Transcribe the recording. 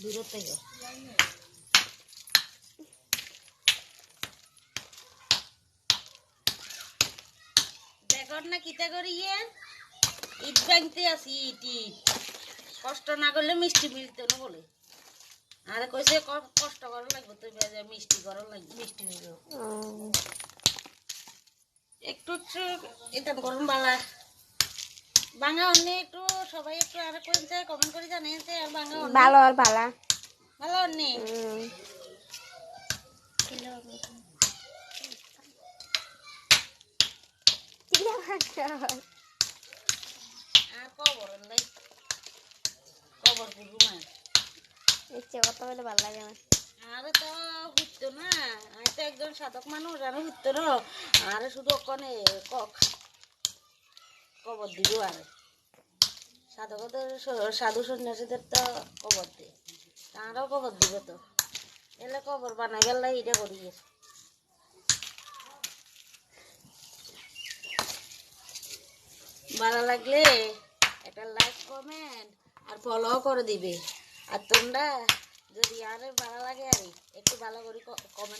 দূরের থেকে দেখর না কিতা করি ইয়ে ইট ব্যাংতে আছি ইট ইট কষ্ট না করলে মিষ্টি মিলতে না বলে আরে কইছে কষ্ট করা লাগবে তুই বেজে মিষ্টি করা লাগবে। মিষ্টি মিলবে একটু একটু এটা গরম বালা। বাঙা অন্য একটু সবাই একটু আর কইছে কমেন্ট করে জানিয়েছে আর বাঙা অন্য। ভালো আর ভালা ভালো অন্য? আর কবর কবর পুরু মা ইচ্ছে কথা বলে ভালো লাগে না। আরে তো হইতো না, আমি তো একজন সাধক মানুষ আর হইতো না, আরে শুধু ওখানে কক কবর দিব আরে। সাধকদের সাধু সন্ন্যাসীদের তো কবর দে, তারাও কবর দিব তো। এলে কবর বানাই গেলে এটা করি। ভালো লাগলে একটা লাইক কমেন্ট আর ফলো করে দিবে। আর তোমরা যদি আরে ভালো লাগে আর একটু ভালো করে কমেন্ট